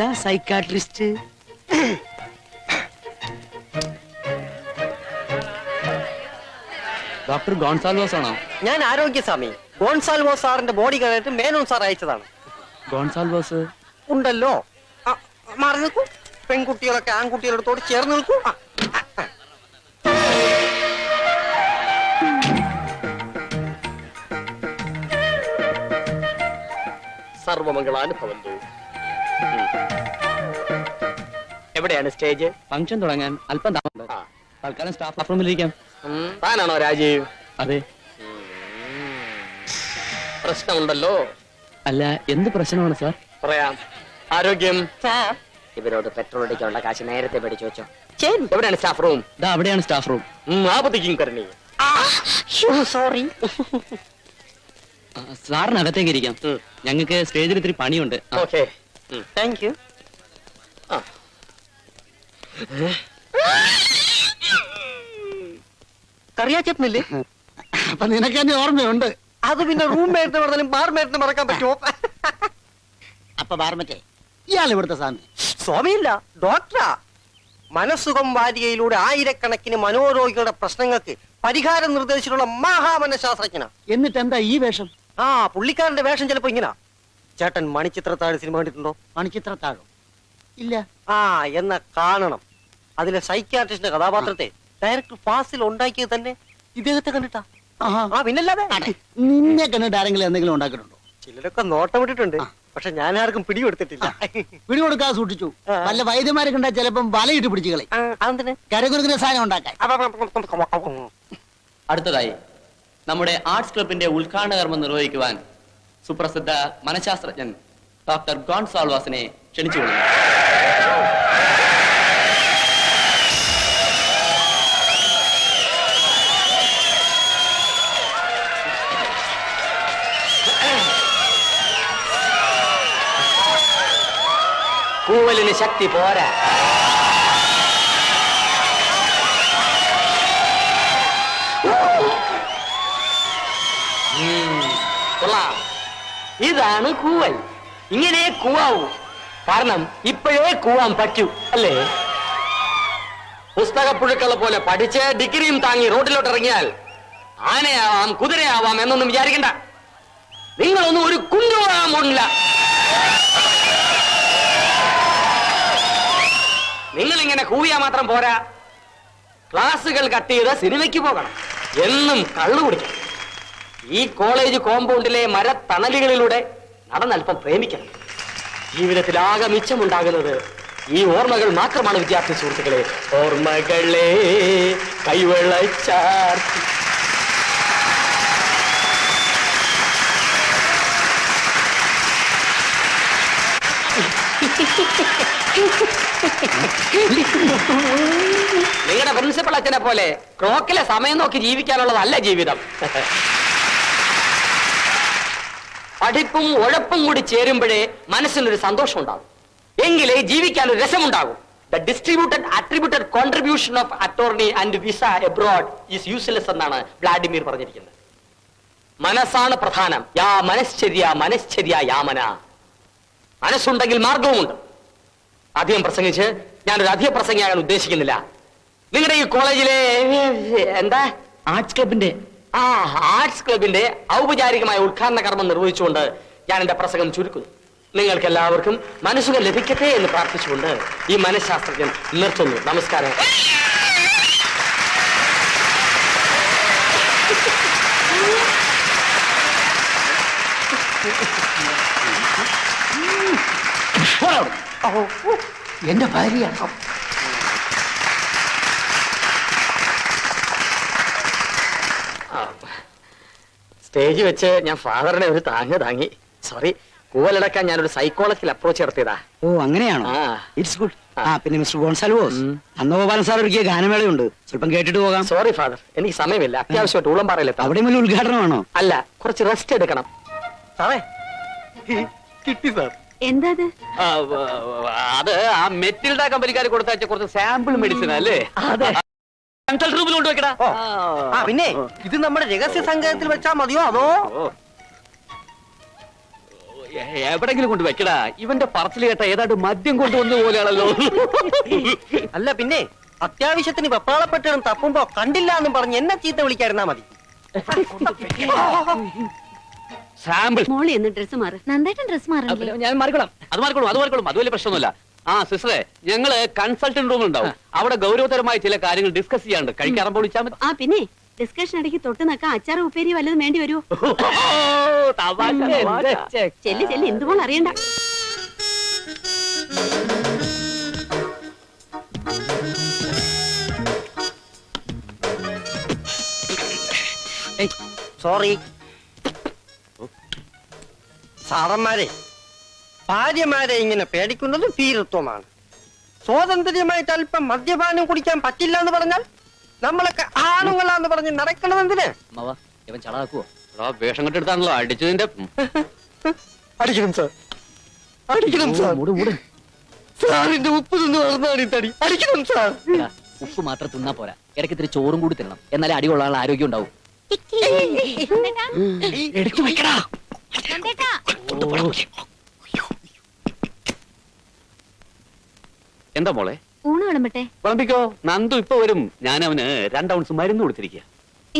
ഇതാ psychiatrist doctor Gonsalves ആണോ? ഞാൻ ആരോഗ്യസ്വാമി. ഗോൺസാൽവോ സാറിന്റെ ബോഡി കഴിഞ്ഞിട്ട് മേനോൻ സാർ അയച്ചതാണ്. ഗോൺസാൽവോസ്? ഉണ്ടല്ലോ. ആ, മാറി നിൽക്കൂ. പെൺകുട്ടികളൊക്കെ ആൺകുട്ടികളോട് ചേർന്ന് നിൽക്കൂ. ആ, ആ, ആ. സർവമംഗളാനുഭവന്തു. എവിടെയാണ് സ്റ്റേജ് ഫംഗ്ഷൻ തുടങ്ങാൻ അല്പം താമസം. തൽക്കാലം സ്റ്റാഫ് റൂമിലിരിക്കാം ഉം. താനാണോ രാജീവ്? അതെ. പ്രശ്നമുണ്ടല്ലോ. അല്ല എന്ത് പ്രശ്നമാണ് സാർ? പറയാം. ആരോഗ്യം? ഇവരോട് പെട്രോൾ അടിക്കാനുള്ള കാശ് നേരത്തെ പഠിച്ചു വെച്ചോ. എവിടെയാണ് സ്റ്റാഫ് റൂം ഇതാ അവിടെയാണ് സ്റ്റാഫ് റൂം ആപത്തിക്കും കരണി. സോറി സാറിനകത്തേക്ക് ഇരിക്കാം. ഞങ്ങൾക്ക് സ്റ്റേജിൽ ഇത്തിരി പണിയുണ്ട്. ഓക്കെ. താങ്ക് യു കറിയാച്ചേട്ടനില്ലേ അപ്പൊ നിനക്ക് എന്നെ ഓർമ്മയുണ്ട്. അത് പിന്നെ റൂം മേറ്റിന് പറഞ്ഞാലും ബാർ മേറ്റിന് മറക്കാൻ പറ്റുമോ? അപ്പൊ ബാർമറ്റേ ഇയാൾ ഇവിടുത്തെ സ്വാമി. സ്വാമിയില്ല ഡോക്ടറാ മനസ്സുഖം വാരികയിലൂടെ ആയിരക്കണക്കിന് മനോരോഗികളുടെ പ്രശ്നങ്ങൾക്ക് പരിഹാരം നിർദ്ദേശിച്ചിട്ടുള്ള മഹാമനശാസ്ത്രജ്ഞനാ. എന്നിട്ട് എന്താ ഈ വേഷം? ആ പുള്ളിക്കാരന്റെ വേഷം ചിലപ്പോ ഇങ്ങനെ. ചേട്ടൻ മണിച്ചിത്രത്താഴ് സിനിമ കണ്ടിട്ടുണ്ടോ? മണിച്ചിത്ര താഴോ ഇല്ല. ആ എന്ന കാണണം. അതിലെ സൈക്യാട്രിസ്റ്റിന്റെ കഥാപാത്രത്തെ ഡയറക്ടർ ഫാസിൽ ഉണ്ടാക്കിയത് തന്നെ ഇദ്ദേഹത്തെ കണ്ടിട്ടാ. ആ പിന്നല്ലാതെ? നിന്നെ കണ്ടിട്ട് ആരെങ്കിലും എന്തെങ്കിലും ഉണ്ടാക്കിയിട്ടുണ്ടോ? ചിലരൊക്കെ നോട്ടം വിട്ടിട്ടുണ്ട് പക്ഷെ ഞാൻ ആർക്കും പിടികൊടുത്തിട്ടില്ല പിടികൊടുക്കാതെ സൂക്ഷിച്ചു. നല്ല വല്ല വൈദ്യന്മാരെ കണ്ടാൽ ചിലപ്പം വലയിട്ട് പിടിച്ചു കളി കരകുരുക്കുന്ന സാധനം ഉണ്ടാക്കാൻ. അടുത്തതായി നമ്മുടെ ആർട്സ് ക്ലബിന്റെ ഉദ്ഘാടന കർമ്മം നിർവഹിക്കുവാൻ സുപ്രസിദ്ധ മനഃശാസ്ത്രജ്ഞൻ ഡോക്ടർ ഗോൺസാൾവാസിനെ ക്ഷണിച്ചുകൊള്ളുന്നു കൂവലിന് ശക്തി പോരാ ഉം, കൊള്ളാം ഇതാണ് കൂവൽ. ഇങ്ങനെ കൂവാവൂ. കാരണം ഇപ്പോഴേ കൂവാൻ പറ്റൂ അല്ലേ? പുസ്തകപ്പുഴുക്കളെ പോലെ പഠിച്ച് ഡിഗ്രിയും താങ്ങി റോഡിലോട്ട് ഇറങ്ങിയാൽ ആനയാവാം കുതിരയാവാം എന്നൊന്നും വിചാരിക്കണ്ട. നിങ്ങളൊന്നും ഒരു കുഞ്ഞുവാൻ പോണില്ല നിങ്ങൾ ഇങ്ങനെ കൂവിയാ മാത്രം പോരാ. ക്ലാസുകൾ കട്ട് ചെയ്ത് സിനിമയ്ക്ക് പോകണം. എന്നും കള്ളു കുടിക്കണം. ഈ കോളേജ് കോമ്പൗണ്ടിലെ മരത്തണലുകളിലൂടെ നടന്നല്പം പ്രേമിക്കണം. ജീവിതത്തിൽ ആകെ മിച്ചമുണ്ടാകുന്നത് ഈ ഓർമ്മകൾ മാത്രമാണ് വിദ്യാർത്ഥി സുഹൃത്തുക്കളെ. ഓർമ്മകളെ കൈവെള്ളച്ചാർത്തി. നിങ്ങളുടെ പ്രിൻസിപ്പൾ അച്ഛനെ പോലെ ക്ലോക്കിലെ സമയം നോക്കി ജീവിക്കാനുള്ളതല്ല ജീവിതം. പഠിപ്പും ഉഴപ്പും കൂടി ചേരുമ്പോഴേ മനസ്സിനൊരു സന്തോഷം ഉണ്ടാകും എങ്കിലേ ജീവിക്കാൻ ഒരു രസമുണ്ടാകും. The distributed attributed contribution of attorney and visa abroad is useless എന്നാണ് വ്ളാഡിമിർ പറഞ്ഞിരിക്കുന്നത്. മനസ്സാണ് പ്രധാനം. യാ മനശ്ചര്യ മനശ്ചര്യ യാമന. മനസ്സുണ്ടെങ്കിൽ മാർഗവുമുണ്ട് അധികം പ്രസംഗിച്ച് ഞാനൊരു അധിക പ്രസംഗിയാകാൻ ഉദ്ദേശിക്കുന്നില്ല. നിങ്ങളുടെ ഈ കോളേജിലെ എന്താ? ആർട്സ് ക്ലബിന്റെ ആ ആർട്സ് ക്ലബിന്റെ ഔപചാരികമായ ഉദ്ഘാടന കർമ്മം നിർവഹിച്ചുകൊണ്ട് ഞാൻ എന്റെ പ്രസംഗം ചുരുക്കുന്നു. നിങ്ങൾക്ക് എല്ലാവർക്കും മനസ്സുകൾ ലഭിക്കട്ടെ എന്ന് പ്രാർത്ഥിച്ചുകൊണ്ട് ഈ മനഃശാസ്ത്രജ്ഞൻ നിർത്തുന്നു. നമസ്കാരം. എന്റെ ഭാര്യ സ്റ്റേജ് വെച്ച് ഞാൻ ഫാദറിനെ ഒരു താങ്ങ് താങ്ങി. സോറി കൂവലടക്കാൻ ഞാനൊരു സൈക്കോളജിക്കൽ അപ്രോച്ച് നടത്തിയതാ. ഓ അങ്ങനെയാണോ? ആ. ഇറ്റ്സ് ഗുഡ് ആ. പിന്നെ മിസ്റ്റർ ഗോൺസാൽവോസ്. നന്ദഗോപാലൻ സാർ ഒരുക്കിയ ഗാനമേളയുണ്ട്. സ്വല്പം കേട്ടിട്ട് പോകാം. സോറി ഫാദർ എനിക്ക് സമയമില്ല. അത്യാവശ്യമായിട്ട് ഉള്ളം പറയില്ല അവിടെ വലിയ ഉദ്ഘാടനമാണോ? അല്ല കുറച്ച് റെസ്റ്റ് എടുക്കണം. സാറേ. കിട്ടി സാർ. എന്താ അത് അത് ആ മെറ്റിൽഡ കമ്പനിക്കാർ കൊടുത്തയച്ച കുറച്ച് സാമ്പിൾ മെഡിസിൻ അല്ലേ? അതെ. കൺസൾട്ട് റൂമിൽ കൊണ്ടുവെക്കടാ ഓ. ആ പിന്നെ ഇത് നമ്മുടെ രഹസ്യ സംഘത്തിൽ വെച്ചാ മതിയോ അതോ? എവിടെങ്കിലും കൊണ്ട് വെക്കടാ. ഇവന്റെ പറച്ചിൽ കേട്ട ഏതാണ്ട് മദ്യം കൊണ്ടുവന്ന പോലെയാണല്ലോ. അല്ല പിന്നെ അത്യാവശ്യത്തിന് വെപ്പാളപ്പെട്ടും തപ്പുമ്പോ കണ്ടില്ല എന്നും പറഞ്ഞ് എന്നെ ചീത്ത വിളിക്കായിരുന്നാ മതി. സാമ്പിൾ. മോളി എന്ന് ഡ്രസ് മാറി. നന്നായിട്ട് ഡ്രസ് മാറി ഞാൻ മാറിക്കോളാം. അത് മാറിക്കോളും അത് മാറിക്കോളും. അത് വലിയ പ്രശ്നമൊന്നുമില്ല. ആ സിസ്റ്ററെ ഞങ്ങൾ കൺസൾട്ടന്റ് റൂമിൽ ഉണ്ടാവും അവിടെ ഗൗരവതരമായ ചില കാര്യങ്ങൾ ഡിസ്കസ് ചെയ്യാണ്ട് കഴിക്കാൻ വിളിച്ചാൽ മതി. ആ പിന്നെ ഡിസ്കഷൻ ഇടയ്ക്ക് തൊട്ട് നക്കാൻ അച്ചാർ ഉപ്പേരി വല്ലതും വേണ്ടി വരുമോ. ചെല്ലി ചെല്ലി എന്തുപോലെ അറിയണ്ട. സോറി സാറന്മാരെ ഭാര്യമാരെ ഇങ്ങനെ പേടിക്കുന്നത് ഭീരത്വമാണ്. സ്വാതന്ത്ര്യമായിട്ട് അല്പം മദ്യപാനം കുടിക്കാൻ പറ്റില്ല എന്ന് പറഞ്ഞാൽ നമ്മളൊക്കെ ആണുങ്ങളാന്ന് പറഞ്ഞ് നടക്കണത് എന്തിന്? വേഷം കെട്ടെടുത്താണല്ലോ അടിച്ചതിന്റെ ഉം. അടിക്കണം സാർ. അടിക്കണം സാർ. മൂട് മൂട്. സാറിന്റെ ഉപ്പ് നിന്ന് വളർന്നാണ് ഈ തടി. അടിക്കണം സാർ. ഉപ്പ് മാത്രം തിന്നാ പോരാ. ഇടയ്ക്ക് ഇത്തിരി ചോറും കൂടി തിന്നണം. എന്നാലേ അടി കൊള്ളാനുള്ള ആരോഗ്യം ഉണ്ടാവും. എടുത്തു വെക്കടാ. എന്താ മോളെ? ഊണ് വിളമ്പട്ടെ. വിളമ്പിക്കോ? നന്ദു ഇപ്പൊ വരും. ഞാൻ അവന് രണ്ടൗൺസ് ഔൺസ് മരുന്ന് കൊടുത്തിരിക്കുക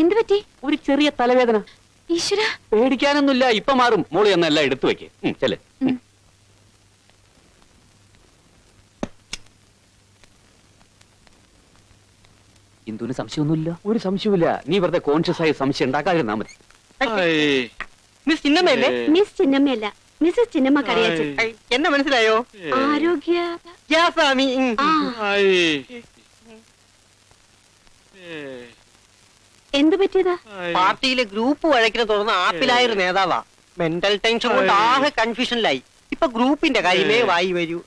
എന്ത് പറ്റി? ഒരു ചെറിയ തലവേദന. ഈശ്വര. പേടിക്കാനൊന്നുമില്ല ഇപ്പൊ മാറും. മോൾ എന്നെല്ലാം എടുത്തു വെക്ക്. ചെൽ ചെല്ല്. ഇന്ദുവിന് സംശയമൊന്നുമില്ല ഒരു സംശയമില്ല നീ വെറുതെ കോൺഷ്യസ് ആയി സംശയം ഉണ്ടാക്കാതിരുന്നാ മതി. മിസ് ചിന്നമ്മയല്ലേ? മിസ് ചിന്നമ്മയല്ല. മിസ്സസ് ചിന്നമ്മ കറിയാച്ചൻ ഐ, എന്നെ മനസ്സിലായോ? ആരോഗ്യ യാ സ്വാമി. ഉം. ആ. എന്ത് പറ്റിയതാ? പാർട്ടിയിലെ ഗ്രൂപ്പ് വഴക്കിനെ തുടർന്ന് ആപ്പിലായ ഒരു നേതാവാ. മെന്റൽ ടെൻഷൻ കൊണ്ട് ആകെ കൺഫ്യൂഷനിലായി ഇപ്പൊ ഗ്രൂപ്പിന്റെ കാര്യമേ വായി വരൂ.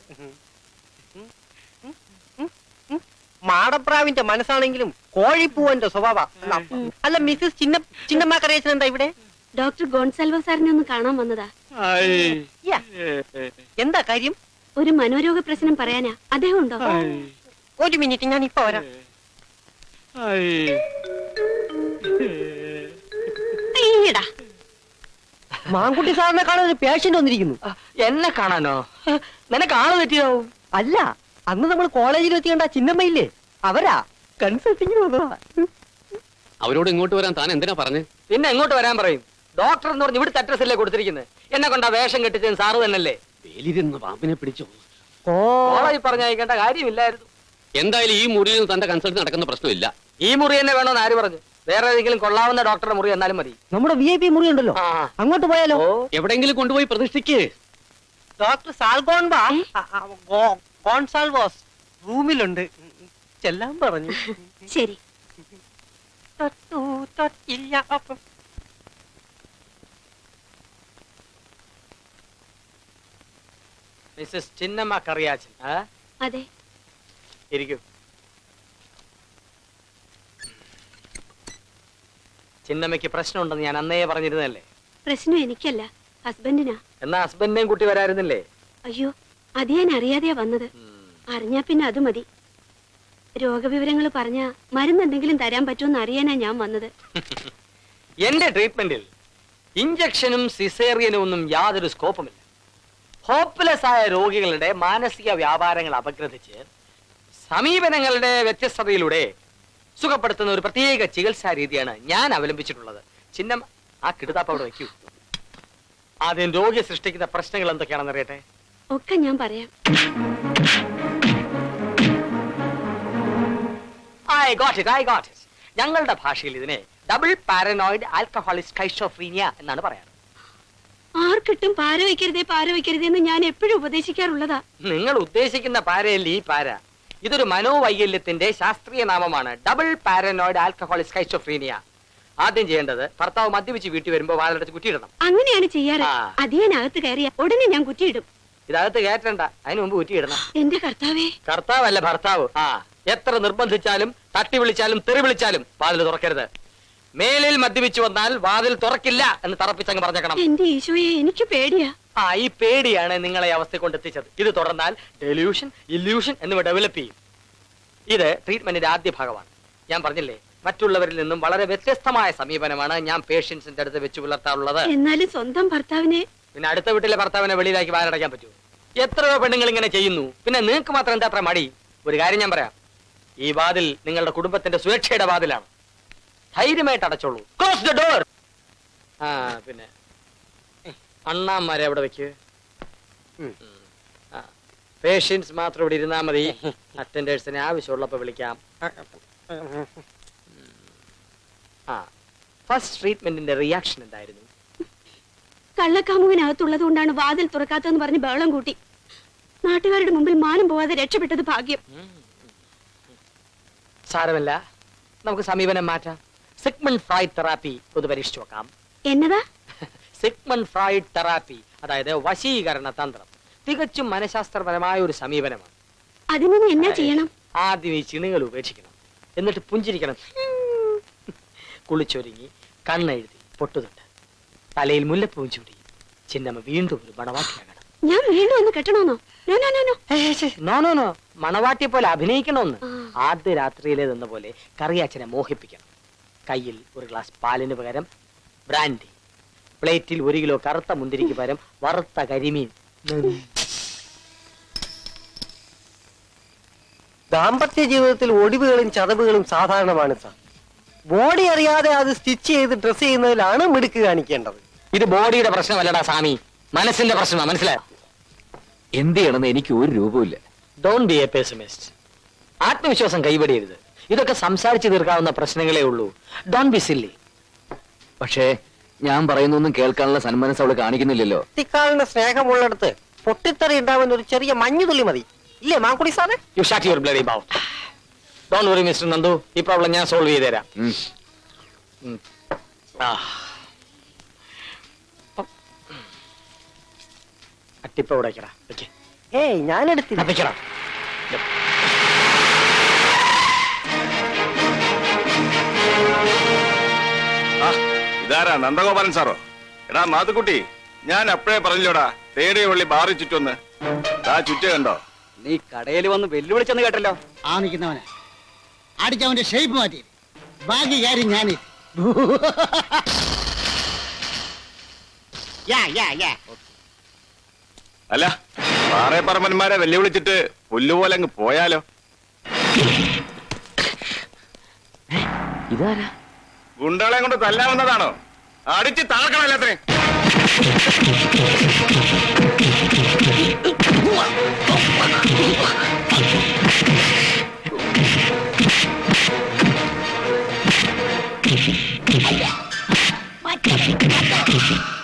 മാടപ്രാവിന്റെ മനസ്സാണെങ്കിലും കോഴിപ്പൂവന്റെ സ്വഭാവ. അല്ല മിസ്സസ് ചിന്ന ചിന്നമ്മ കറിയച്ചൻ എന്താ ഇവിടെ? ഡോക്ടർ ഗോൺസാൽവോ സാറിനെ ഒന്ന് കാണാൻ വന്നതാ. എന്താ കാര്യം? ഒരു മനോരോഗ പ്രശ്നം പറയാനാ. അദ്ദേഹം ഉണ്ടോ? ഒരു മിനിറ്റ് ഞാൻ ഇപ്പൊ വരാം. മാങ്കുട്ടി സാറിനെ കാണാൻ ഒരു പേഷ്യന്റ് വന്നിരിക്കുന്നു. എന്നെ കാണാനോ? നിനക്ക് ആൾ തെറ്റിയോ അല്ല അന്ന് നമ്മൾ കോളേജിൽ എത്തിയേണ്ട ചിന്നമ്മയില്ലേ? അവരാ. കൺസൾട്ടിങ് വന്നതാ. അവരോട് ഇങ്ങോട്ട് വരാൻ താൻ എന്തിനാ പറഞ്ഞു? പിന്നെ എങ്ങോട്ട് വരാൻ പറയും? ഡോക്ടർ എന്ന് പറഞ്ഞ് ഇവിടുത്തെ അഡ്രസ് അല്ലേ കൊടുത്തിരിക്കുന്നത്? എന്നെ കൊണ്ടാ വേഷം കെട്ടിച്ചത് സാറ് തന്നല്ലേ വേലിരുന്ന് പാമ്പിനെ പിടിച്ചു? കോളേജിൽ പറഞ്ഞയക്കേണ്ട കാര്യമില്ലായിരുന്നു. എന്തായാലും ഈ മുറിയിൽ തന്റെ കൺസൾട്ട് നടക്കുന്ന പ്രശ്നമില്ല. ഈ മുറി തന്നെ വേണമെന്ന് ആര് പറഞ്ഞു? വേറെ ഏതെങ്കിലും കൊള്ളാവുന്ന ഡോക്ടറുടെ മുറി എന്നാലും മതി. നമ്മുടെ വി ഐ പി മുറി ഉണ്ടല്ലോ. അങ്ങോട്ട് പോയാലോ? എവിടെങ്കിലും കൊണ്ടുപോയി പ്രതിഷ്ഠിക്ക്. ഡോക്ടർ സാൽഗോൺബാ കോൺസാൽവോസ് റൂമിലുണ്ട്. ചെല്ലാൻ പറഞ്ഞു. ശരി. തൊട്ടു തൊട്ടില്ല അപ്പം മിസ്സസ് ചിന്നമ്മ കറിയാച്ചൻ. അതെ. ഇരിക്കൂ. ചിന്നമ്മയ്ക്ക് പ്രശ്നമുണ്ടെന്ന് ഞാൻ അന്നേ പറഞ്ഞിരുന്നല്ലേ പ്രശ്നം എനിക്കല്ല. ഹസ്ബൻഡിനാ. എന്നാ ഹസ്ബൻഡിനെയും കൂട്ടി വരായിരുന്നില്ലേ? അയ്യോ അത് ഞാൻ അറിയാതെയാ വന്നത്. അറിഞ്ഞാ പിന്നെ അത് മതി. രോഗവിവരങ്ങൾ പറഞ്ഞ മരുന്ന് എന്തെങ്കിലും തരാൻ പറ്റുമെന്ന് അറിയാനാ ഞാൻ വന്നത്. എന്റെ ട്രീറ്റ്മെന്റിൽ ഇഞ്ചക്ഷനും സിസേറിയനും ഒന്നും യാതൊരു സ്കോപ്പുമില്ല ഹോപ്പ്ലെസ് ആയ രോഗികളുടെ മാനസിക വ്യാപാരങ്ങൾ അപഗ്രഥിച്ച് സമീപനങ്ങളുടെ വ്യത്യസ്തതയിലൂടെ സുഖപ്പെടുത്തുന്ന ഒരു പ്രത്യേക ചികിത്സാ രീതിയാണ് ഞാൻ അവലംബിച്ചിട്ടുള്ളത്. ചിഹ്നം ആ കിടുതാപ്പ് അവിടെ വയ്ക്കൂ. ആദ്യം രോഗി സൃഷ്ടിക്കുന്ന പ്രശ്നങ്ങൾ എന്തൊക്കെയാണെന്ന് അറിയട്ടെ? ഒക്കെ ഞാൻ പറയാം. I got it I got it ഞങ്ങളുടെ ഭാഷയിൽ ഇതിനെ ഡബിൾ പാരനോയിഡ് ആൽക്കഹോളിക് സ്കൈഷോഫ്രീനിയ എന്നാണ് പറയാറ്. ആർക്കിട്ടും പാര വയ്ക്കരുതേ പാര വയ്ക്കരുതേ എന്ന് ഞാൻ എപ്പോഴും ഉപദേശിക്കാറുള്ളതാ. നിങ്ങൾ ഉദ്ദേശിക്കുന്ന പാരയല്ല ഈ പാര. ഇതൊരു മനോവൈകല്യത്തിന്റെ ശാസ്ത്രീയ നാമമാണ്. ഡബിൾ പാരനോയിഡ് ആൽക്കഹോളിക് സ്കൈസോഫ്രീനിയ ആദ്യം ചെയ്യേണ്ടത് ഭർത്താവ് മദ്യപിച്ച് വീട്ടിൽ വരുമ്പോൾ വാതിലടച്ച് കുറ്റിയിടണം. അങ്ങനെയാണ് ചെയ്യാറ്. ആ. അത് അകത്ത് കയറിയ. ഉടനെ ഞാൻ കുറ്റിയിടും. ഇതകത്ത് കയറ്റണ്ട. അതിന് മുമ്പ് കുറ്റിയിടണം. എന്റെ കർത്താവേ. കർത്താവല്ല ഭർത്താവ്. ആ. എത്ര നിർബന്ധിച്ചാലും തട്ടി വിളിച്ചാലും തെറി വിളിച്ചാലും വാതിൽ തുറക്കരുത്. മേലിൽ മദ്യപിച്ചു വന്നാൽ വാതിൽ തുറക്കില്ല എന്ന് തറപ്പിച്ചങ്ങ് പറഞ്ഞേക്കണം. എന്റെ ഈശോയെ എനിക്ക് പേടിയാ. ആ ഈ പേടിയാണ് നിങ്ങളെ അവസ്ഥ കൊണ്ടെത്തിച്ചത് ഇത് തുടർന്നാൽ ഡെലൂഷൻ ഇല്യൂഷൻ എന്നിവ ഡെവലപ്പ് ചെയ്യും. ഇത് ട്രീറ്റ്മെന്റിന്റെ ആദ്യ ഭാഗമാണ്. ഞാൻ പറഞ്ഞില്ലേ മറ്റുള്ളവരിൽ നിന്നും വളരെ വ്യത്യസ്തമായ സമീപനമാണ് ഞാൻ പേഷ്യൻസിന്റെ അടുത്ത് വെച്ച് പുലർത്താറുള്ളത്. എന്നാലും സ്വന്തം ഭർത്താവിനെ പിന്നെ അടുത്ത വീട്ടിലെ ഭർത്താവിനെ വെളിയിലാക്കി വാരടയ്ക്കാൻ പറ്റൂ എത്രയോ പെണ്ണുങ്ങൾ ഇങ്ങനെ ചെയ്യുന്നു. പിന്നെ നിങ്ങൾക്ക് മാത്രം എന്താ അത്ര മടി? ഒരു കാര്യം ഞാൻ പറയാം. ഈ വാതിൽ നിങ്ങളുടെ കുടുംബത്തിന്റെ സുരക്ഷയുടെ വാതിലാണ്. ധൈര്യമായിട്ട് അടച്ചോളൂ. ക്ലോസ് ദ ഡോർ ആ പിന്നെ. അണ്ണാമാരെ അവിടെ വെക്ക്. പേഷ്യൻസ് മാത്രം ഇവിടെ ഇരുന്നാ മതി. അറ്റൻഡേഴ്സിനെ ആവശ്യമുള്ളപ്പോ വിളിക്കാം. ആ ഫസ്റ്റ് ട്രീറ്റ്മെന്റിന്റെ റിയാക്ഷൻ എന്തായിരുന്നു? കള്ളക്കാമുകനകത്തുള്ളത് കൊണ്ടാണ് വാതിൽ തുറക്കാത്തതെന്ന് പറഞ്ഞ് ബഹളം കൂട്ടി. നാട്ടുകാരുടെ മുമ്പിൽ മാനം പോവാതെ രക്ഷപ്പെട്ടത് ഭാഗ്യം. സാരമല്ല. നമുക്ക് സമീപനം മാറ്റാം. സിഗ്മൺ ഫ്രായ്ഡ് തെറാപ്പി ഒന്ന് പരീക്ഷിച്ചു നോക്കാം. എന്നതാ? സിഗ്മൺ ഫ്രായ്ഡ് തെറാപ്പി അതായത് വശീകരണ തന്ത്രം. തികച്ചും മനഃശാസ്ത്രപരമായ ഒരു സമീപനമാണ്. അതിനെ എന്നാ ചെയ്യണം? ആദ്യം ഈ ചിണുകൾ ഉപേക്ഷിക്കണം. എന്നിട്ട് പുഞ്ചിരിക്കണം. കുളിച്ചൊരുങ്ങി കണ്ണെഴുതി പൊട്ടുതൊട്ട്. തലയിൽ മുല്ലപ്പൂവും ചൂടി. ചിന്നമ്മ വീണ്ടും ഒരു മണവാട്ടിയാകണം ഞാൻ വീണ്ടും ഒന്ന് കെട്ടണമെന്നോ നോ നോ നോ മണവാട്ടിയെ പോലെ അഭിനയിക്കണമെന്ന്. ആദ്യ രാത്രിയിലേതെന്ന പോലെ കറിയാച്ചനെ മോഹിപ്പിക്കണം. കയ്യിൽ ഒരു ഗ്ലാസ് പാലിന് പകരം ബ്രാൻഡി. പ്ലേറ്റിൽ ഒരു കിലോ കറുത്ത മുന്തിരിക്ക് പകരം വറുത്ത കരിമീൻ. ദാമ്പത്യ ജീവിതത്തിൽ ഒടിവുകളും ചതവുകളും സാധാരണമാണ് സാർ. ബോഡി അറിയാതെ അത് സ്റ്റിച്ച് ചെയ്ത് ഡ്രസ് ചെയ്യുന്നതിലാണ് മിടുക്ക് കാണിക്കേണ്ടത്. ഇത് ബോഡിയുടെ പ്രശ്നമല്ലടാ സ്വാമി. മനസ്സിന്റെ പ്രശ്നമാണ് മനസ്സിലായോ? എന്ത് ചെയ്യണമെന്ന് എനിക്ക് ഒരു രൂപമില്ല ഡോണ്ട് ബി എ പേസിമിസ്റ്റ് ആത്മവിശ്വാസം കൈവടിയരുത്. ഇതൊക്കെ സംസാരിച്ചു തീർക്കാവുന്ന പ്രശ്നങ്ങളേ ഉള്ളൂ. ഡോൺ ബി സില്ലി പക്ഷേ ഞാൻ പറയുന്നൊന്നും കേൾക്കാനുള്ള സന്മനസ് അവൾ കാണിക്കുന്നില്ലല്ലോ. കുട്ടിക്കാലിന്റെ സ്നേഹമുള്ളിടത്ത് പൊട്ടിത്തെറി ഉണ്ടാവുന്ന ഒരു ചെറിയ മഞ്ഞുതുള്ളി മതി. ഇല്ലേ മാങ്കുടി സാറേ? You shake your bloody bow don't worry mister Nandu ഈ പ്രോബ്ലം ഞാൻ സോൾവ് ചെയ്തു തരാം. ഉം. ആ. അട്ടിപ്പ വെക്കടാ. ഏയ് ഞാൻ എടുത്തില്ല വെക്കടാ. ഇതാരാ നന്ദഗോപാലൻ സാറോ? എടാ മാത്തുക്കുട്ടി ഞാൻ അപ്പഴേ പറഞ്ഞോടാ തേടിയ വള്ളി ബാറി ചുറ്റൊന്ന് ആ ചുറ്റ കണ്ടോ? നീ കടയിൽ വന്ന് വെല്ലുവിളിച്ചെന്ന് കേട്ടല്ലോ. ആ നിൽക്കുന്നവനെ അടിച്ചവന്റെ ഷേപ്പ് മാറ്റി. ബാക്കി കാര്യം ഞാൻ യാ യാ യാ. അല്ല പാറേ പറമ്പന്മാരെ വെല്ലുവിളിച്ചിട്ട് പുല്ലുപോലെ അങ്ങ് പോയാലോ? ഇതാരാ? ഗുണ്ടകളെ കൊണ്ട് തല്ലാവുന്നതാണോ അടിച്ച് താഴ്ക്കണം എല്ലാത്തിനും What the?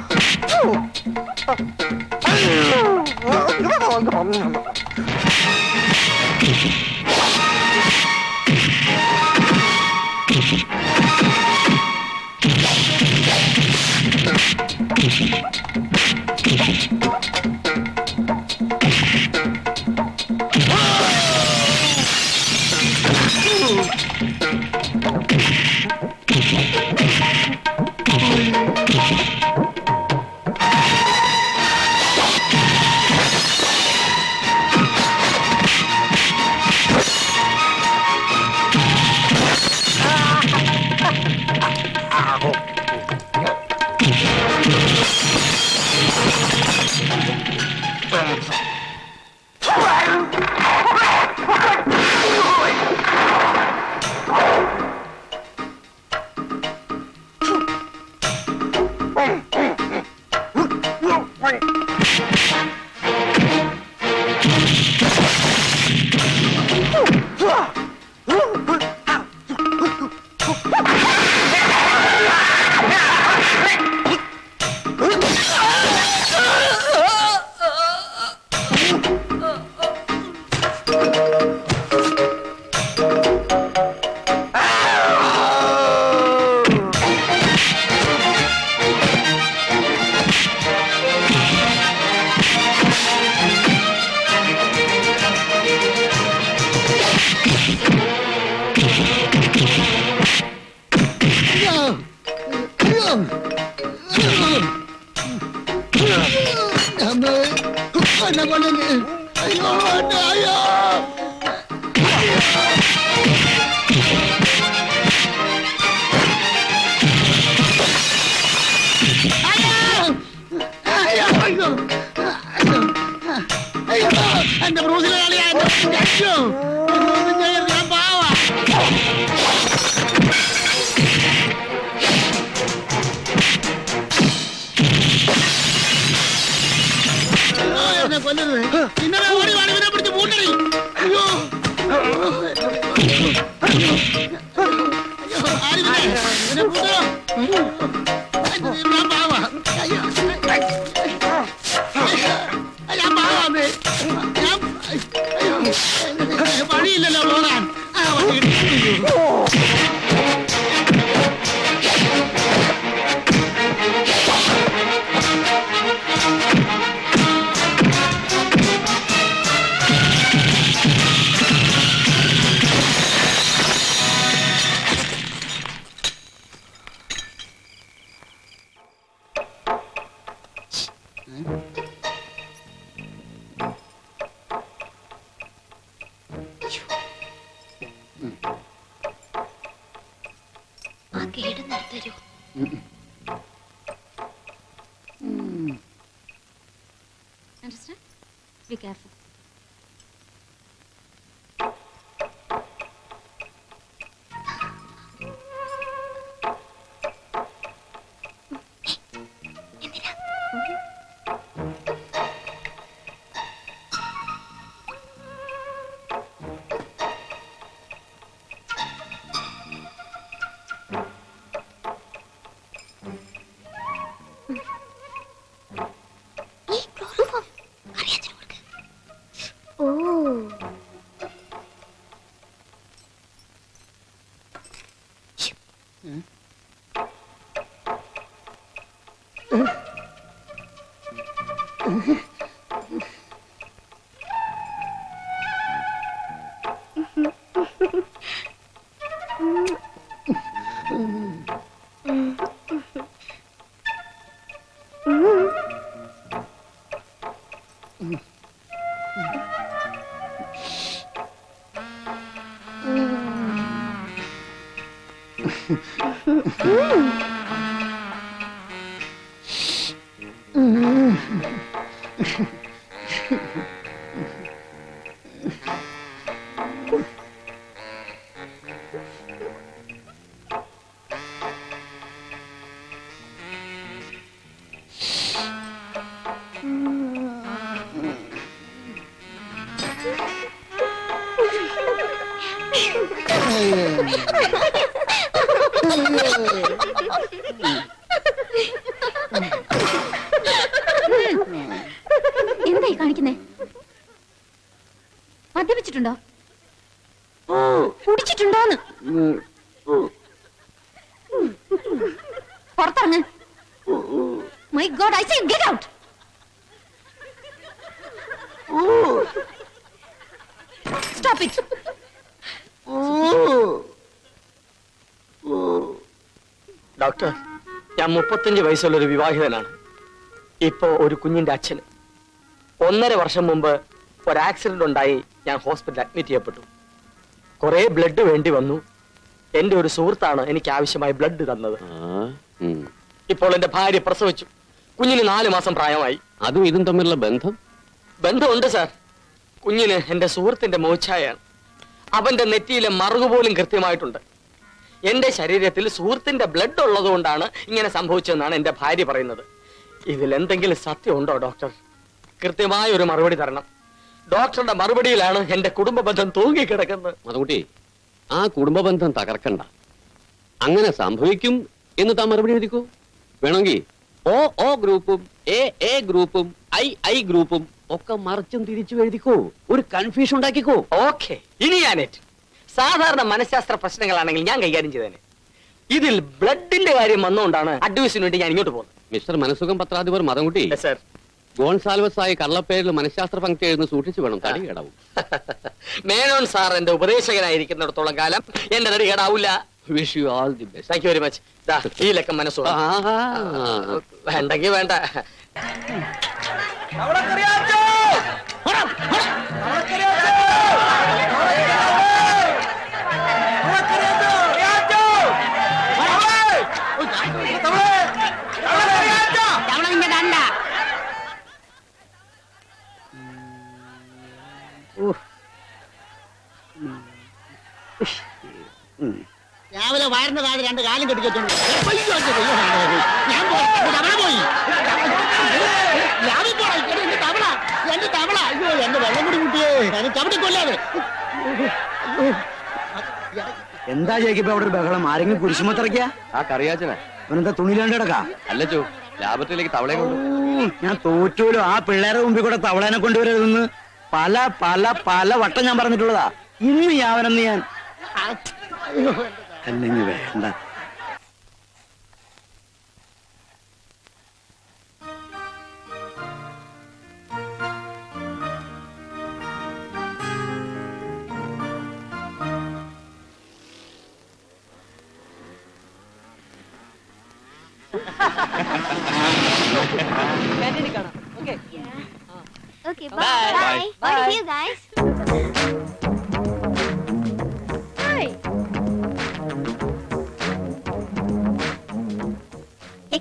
Bye. അയ്യോ അയ്യോ അയ്യോ അയ്യോ എന്റെ ബ്രൂസിലെ കളിയാ careful. എന്തായി ഡോക്ടർ ഞാൻ മുപ്പത്തഞ്ച് വയസ്സുള്ള ഒരു വിവാഹിതനാണ്. ഇപ്പോ ഒരു കുഞ്ഞിന്റെ അച്ഛന്. ഒന്നര വർഷം മുമ്പ് ഒരു ആക്സിഡന്റ് ഉണ്ടായി ഞാൻ ഹോസ്പിറ്റലിൽ അഡ്മിറ്റ് ചെയ്യപ്പെട്ടു. കുറെ ബ്ലഡ് വേണ്ടി വന്നു. എന്റെ ഒരു സുഹൃത്താണ് എനിക്ക് ആവശ്യമായ ബ്ലഡ് തന്നത്. ഇപ്പോൾ എന്റെ ഭാര്യ പ്രസവിച്ചു. കുഞ്ഞിന് നാല് മാസം പ്രായമായി. അതും ഇതും തമ്മിലുള്ള ബന്ധം? ബന്ധമുണ്ട് സാർ. കുഞ്ഞിന് എന്റെ സുഹൃത്തിന്റെ മോച്ചായാണ്. അവന്റെ നെറ്റിയിലെ മറുകു പോലും കൃത്യമായിട്ടുണ്ട്. എന്റെ ശരീരത്തിൽ സുഹൃത്തിന്റെ ബ്ലഡ് ഉള്ളതുകൊണ്ടാണ് ഇങ്ങനെ സംഭവിച്ചതെന്നാണ് എന്റെ ഭാര്യ പറയുന്നത്. ഇതിൽ എന്തെങ്കിലും സത്യമുണ്ടോ ഡോക്ടർ കൃത്യമായ ഒരു മറുപടി തരണം. ഡോക്ടറുടെ മറുപടിയിലാണ് എന്റെ കുടുംബ ബന്ധം തൂങ്ങിക്കിടക്കുന്നത്. അതുകുട്ടി ആ കുടുംബ ബന്ധം തകർക്കണ്ട. അങ്ങനെ സംഭവിക്കും എന്ന് താൻ മറുപടി എഴുതിക്കൂ? വേണമെങ്കിൽ ഓ ഓ ഗ്രൂപ്പും എ എ ഗ്രൂപ്പും ഐ ഐ ഗ്രൂപ്പും ഒക്കെ മറിച്ചും തിരിച്ചു എഴുതിക്കോ. ഒരു കൺഫ്യൂഷൻ ഉണ്ടാക്കിക്കോ. ഓക്കെ ഇനി ഞാനേറ്റ്. സാധാരണ മനഃശാസ്ത്ര പ്രശ്നങ്ങളാണെങ്കിൽ ഞാൻ കൈകാര്യം ചെയ്തേനെ. ഇതിൽ ബ്ലഡിന്റെ കാര്യം വന്നുകൊണ്ടാണ് അഡ്വൈസിന് വേണ്ടി ഞാൻ ഇങ്ങോട്ട് പോകുന്നത്. മിസ്റ്റർ മനസുഖം പത്രാധിപർ മതംകുട്ടി സർ ഗോൺസാൽവസ് ആയി കള്ളപ്പേരിൽ മനഃശാസ്ത്ര പങ്ക്തി എഴുതുന്ന സൂക്ഷിച്ചു വേണം തടി കേടാവും. മേനോൻ സാർ എന്റെ ഉപദേശകനായിരിക്കുന്നിടത്തോളം കാലം എന്റെ തടി കേടാവൂല wish you all the best thank you very much ഈ ലക്കം മനസ്സോ വേണ്ടെങ്കിൽ വേണ്ട. രാവിലെ വയറിന്റെ താഴെ രണ്ട് കാലം കെട്ടിക്കെട്ടുണ്ട് ഞാൻ തവള പോയി. എന്റെ തവള. എന്റെ തവള. അയ്യോ എന്റെ വെള്ളം കൂടി കുട്ടിയേ. എന്നെ ചവിട്ടി കൊല്ലാതെ. എന്താ ചേക്കിപ്പോ അവിടെ ഒരു ബഹളം? ആരെങ്കിലും കുരിശുമത്തിറക്കിയ ആ കറിയാച്ചനെ. അവനെന്താ തുണിയിലാണ്ട് കിടക്കാ? അല്ല ചോ. ലാബറട്ടറിയിലേക്ക് തവളെ കൊണ്ട്. ഞാൻ തോറ്റോലോ. ആ പിള്ളേരെ മുമ്പിൽ കൂടെ തവളേനെ കൊണ്ടുവരരുതെന്ന്. പല പല പല വട്ടം ഞാൻ പറഞ്ഞിട്ടുള്ളതാ. ഇന്ന് യാവനെന്ന് ഞാൻ. അല്ലെങ്കിൽ വേണ്ട Okay, bye. Bye. Bye. bye. bye. bye. bye. bye. bye. Hi.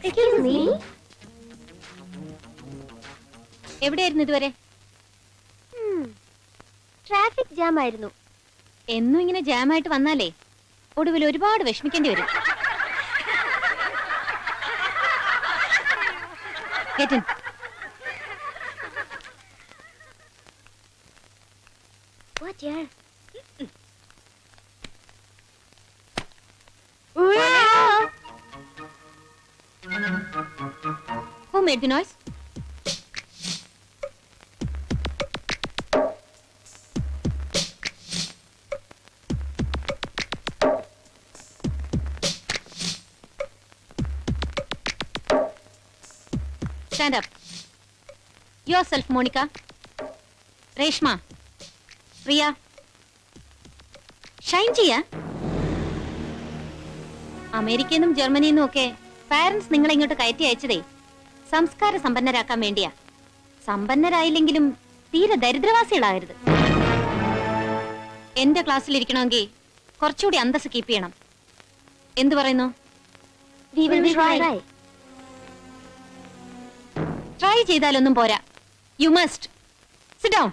Excuse me. എവിടെയായിരുന്നു ഇതുവരെ ട്രാഫിക് ജാം ആയിരുന്നു എന്നും ഇങ്ങനെ ജാമായിട്ട് വന്നാലേ ഒടുവിൽ ഒരുപാട് വിഷമിക്കേണ്ടി വരും Get in. What dear? Made the noise? Stand up. Yourself, Monica. Reshma. Priya. Shine ചെയ്യാ അമേരിക്കയിൽ നിന്നും ജർമ്മനിയിൽ നിന്നും ഒക്കെ പാരന്റ്സ് നിങ്ങളെ ഇങ്ങോട്ട് കയറ്റി അയച്ചതേ സംസ്കാര സമ്പന്നരാക്കാൻ വേണ്ടിയാ. സമ്പന്നരായില്ലെങ്കിലും തീരെ ദരിദ്രവാസികളാകരുത്. എന്റെ ക്ലാസ്സിൽ ഇരിക്കണമെങ്കിൽ കുറച്ചുകൂടി അന്തസ് കീപ്പ് ചെയ്യണം. എന്തു പറയുന്നു. ട്രൈ ചെയ്താലൊന്നും പോരാ. You must sit down